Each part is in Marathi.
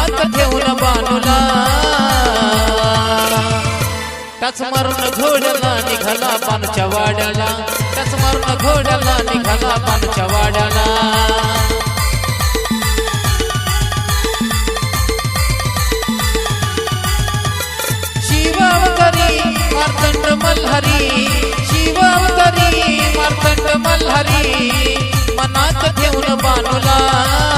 हात ठेवून बांधला. त्याच मारून घोड्याला निघाला पानच्या वाड्याला. त्याच मारून घोड्याला निघाला पानच्या वाड्याला. शिवावतरी मार्तंड मल्हारी. शिवावतरी मार्तंड मल्हारी. मनात ठेवून बांधला.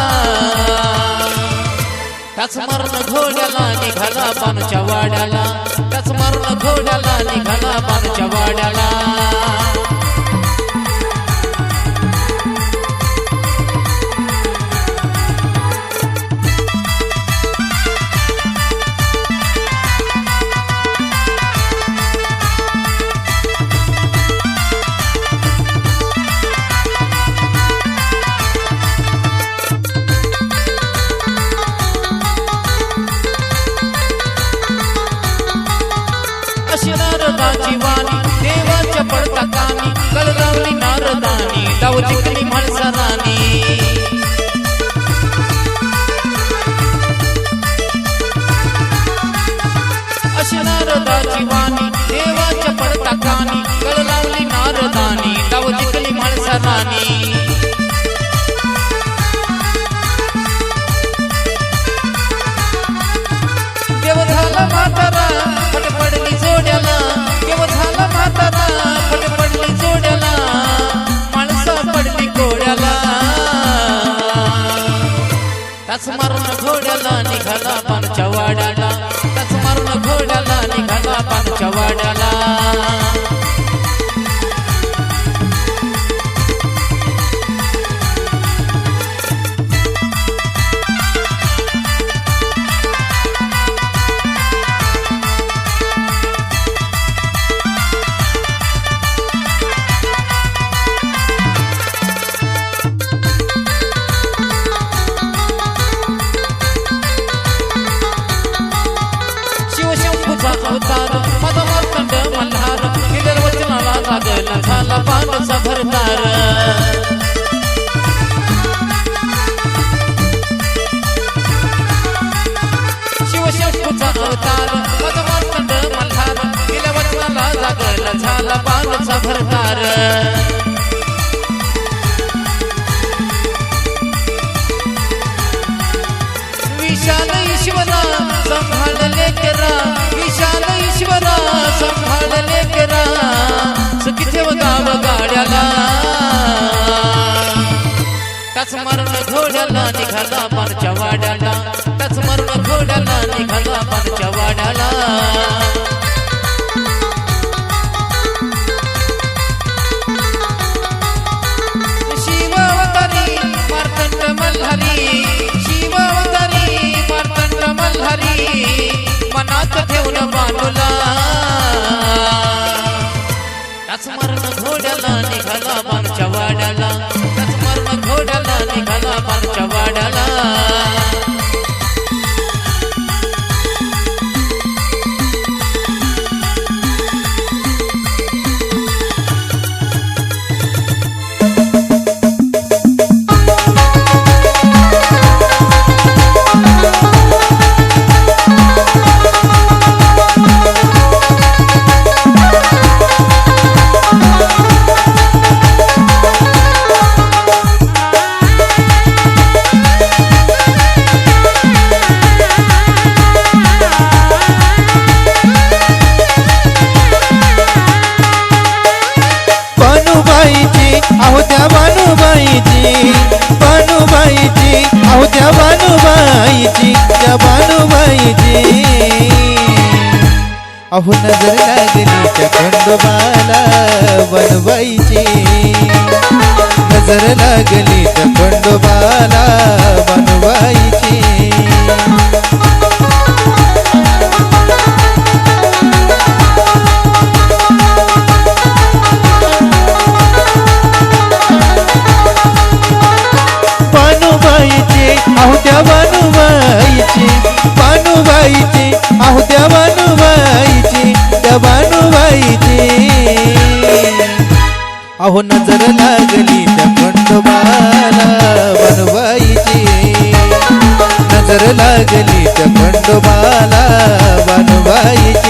त्याच मरण घोड्याला निघाला पानच्या वाड्याला. त्याच मरण घोड्याला निघाला पानच्या वाड्याला. जिंकली माणसानी अशी नारदाची वाणी देवाच्या पडता कानी नारदानी डाव जिंकली माणसा देव तस मारून घोड्याला निघाला पानच्या वाड्याला तस मारून घोड्याला निघाला पानच्या वाड्याला घोड्याला निघाला पानच्या वाड्याला. त्याच मरण घोड्याला निघाला पानच्या वाड्याला. शिवावतारी मार्तंड मल्हारी. शिवावतारी मार्तंड मल्हारी. मनात ठेवून बांधला त्याच मरण घोड्याला निघाला अहो नजर लागली त्या खंडोबाला बनवायची. नजर लागली त्या खंडोबाला बनवायची. बानूबाईची अहो त्या बानूबाईची बानूबाईची अहो त्या बानूबाईची त्या अहो नजर लागली त्या खंडोबाला बनवायची नजर लागली त्या खंडोबाला बनवायची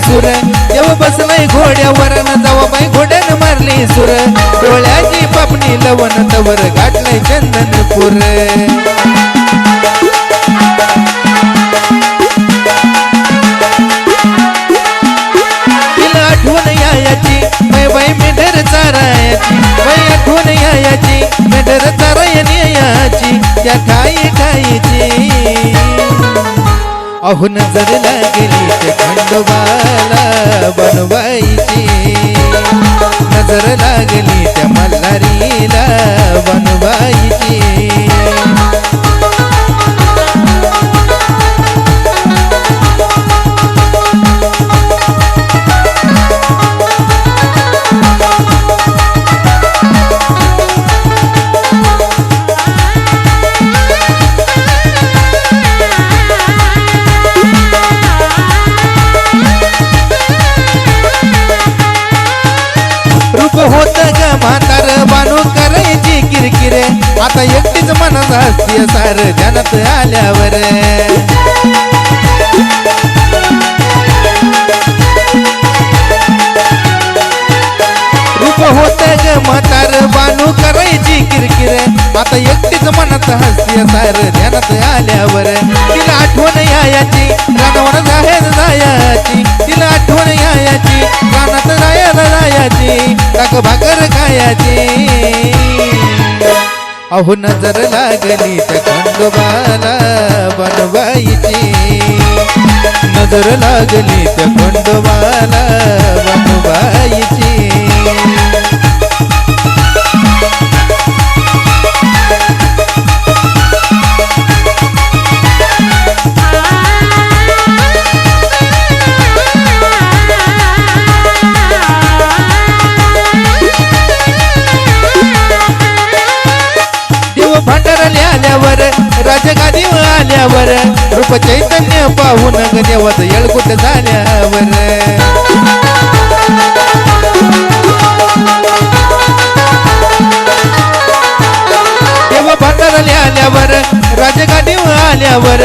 सुर. देव बसलाय घोड्यावर जावा बाई घोड्यानं मारली सुर. डोळ्याची पापणी लवण तवर गाठलाय चंदनपूर. तिला आठवण यायाची मै बाई मेढर चारायाची. बाई आठवण यायाची मेढर चारायनी याची त्या खाई खायची. अहो नजर लागली ते खंडोबाला बनवायची. नजर लागली त्या मल्हारीला बनवायची. आता एकटीच मनात असते सार ध्यानात आल्यावर. रूप होत ग म्हातार बानू करायची किरकिरे. आता एकटीच मनात हसते सार ध्यानात आल्यावर. तिला आठवण यायाची रानवण जाहेर जायाची. तिला आठवण यायाची रानात जायला जायाची. टाक भाकर खायाची. अहो नजर लागली त्या खंडोबाला बनवायची. नजर लागली त्या खंडोबाला बनवायची. आल्यावर राजगादी आल्यावर रूप चैतन्य पाहून ग येळकुट झाल्यावर. झाल्यावर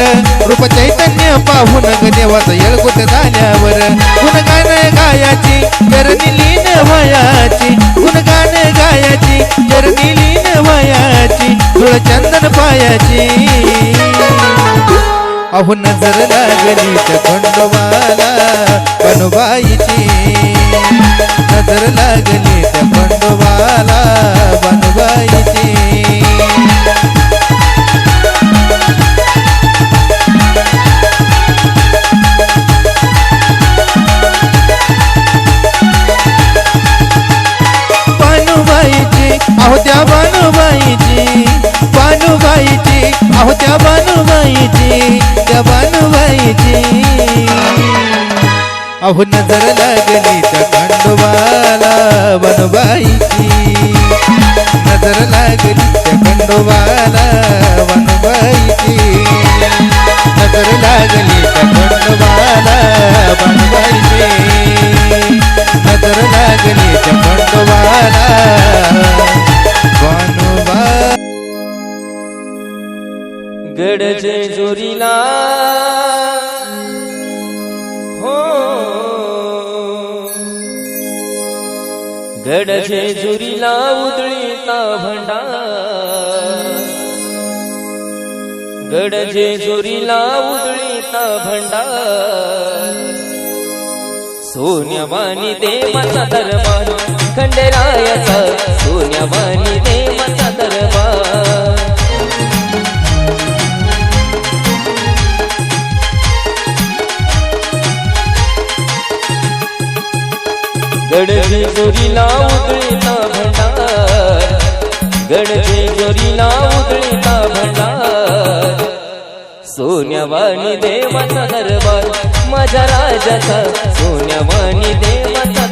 रूप चैतन्य पाहून ग देवाचं येळकुट झाल्यावर गुणगान गायाची चरणी लीन वयाची. गुणगान गायाची चरणी लीन वयाची. तुळ चंदन पायाची. अहो नजर लागली तर खंडोबाला बनवायची. अहो नजर लागली त्या खंडोबाला बनबाईची नजर लागली त्या खंडोबाला जेजुरीला जोरीला उदळीचा भंडार. सोन्यावानी देवाचा दरबार खंडेरायाचा सोन्यावानी देवाचा दरबार. गडजे जोरीला उधळीला भंडार गडजे जोरीला उधळीला भंडार. सोन्यवाणी देवाचा दरबार. माझ्या राजाचा सोन्यवाणी देवाचा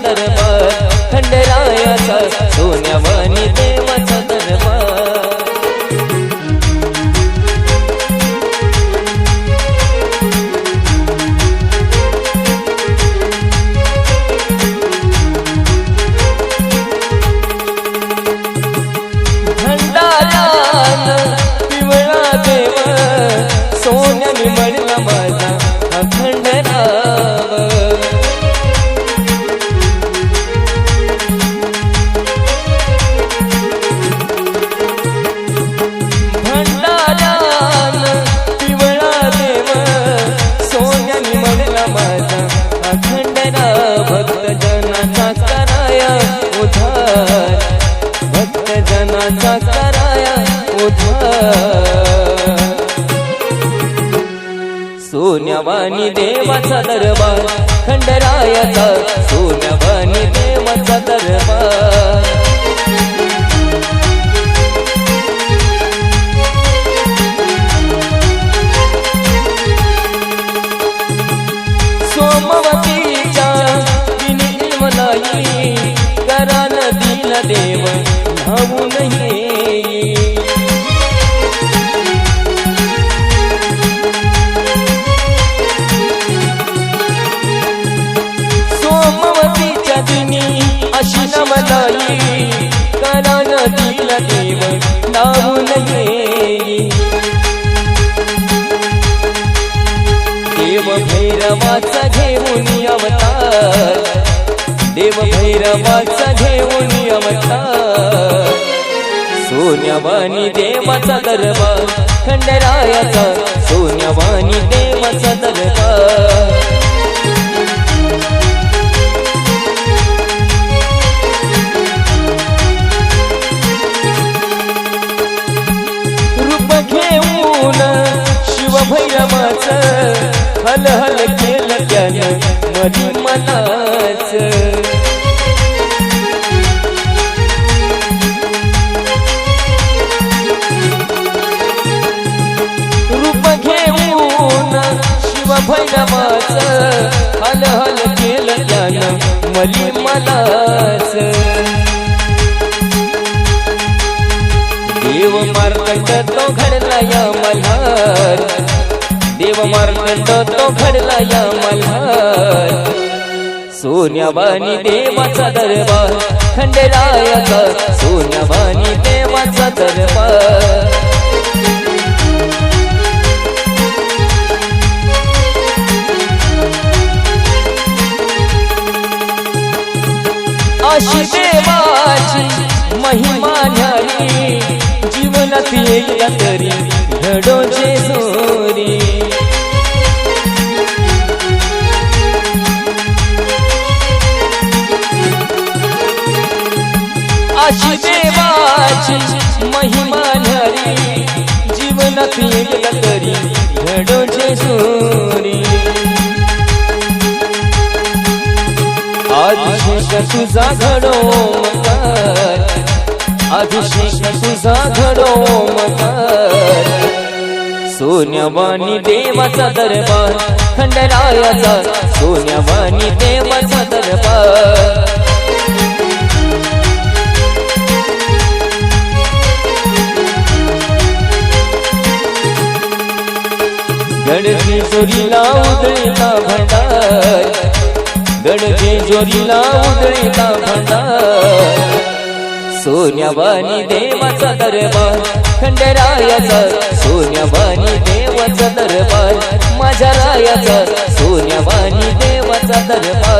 देवाचा दरबार अशी नमलाई नदीला देव धावू नये देव भैरवाचा घेऊन अवतार देव भैरवाचा घेऊन अवतार. सोन्यावाणी देवाचा दरबार खंडरायाचा सोन्यावाणी देवाचा दरबार. शिवभैरवाच हल हल केलं त्यानं मधी मनाच. रूप घेऊन शिव भैरवाच हल हल केलं त्यानं मली मनाच. देव मार्कंड तो घडला या मल्हार. देव मार्कंड तो घडला या मल्हार. सोन्यावानी देवाचा दरबार खंडेरायाचा सोन्यावानी देवाचा दरबार. अशी देवाची महिमा न्यारी जीवनात एकदा तरी घडोचे सोरी अशी देवाची महिमा न्यारी जीवनात एकदा तरी घडोचे सोरी अभिषेक तुझा घडो अभिषेक घडो मकार देवाचा दरबार खंडरायाचा सोन्यावाणी देवाचा दरबार. गडकी जोरीला उदळीला भंडार. गडके जोरीला उदळीला भंडार. सोन्यावाणी देवाचा दरबार. खंडरायाचा सोन्यावाणी देवाचा दरबार. माझ्या रायाचा सोन्यावाणी देवाचा दरबार.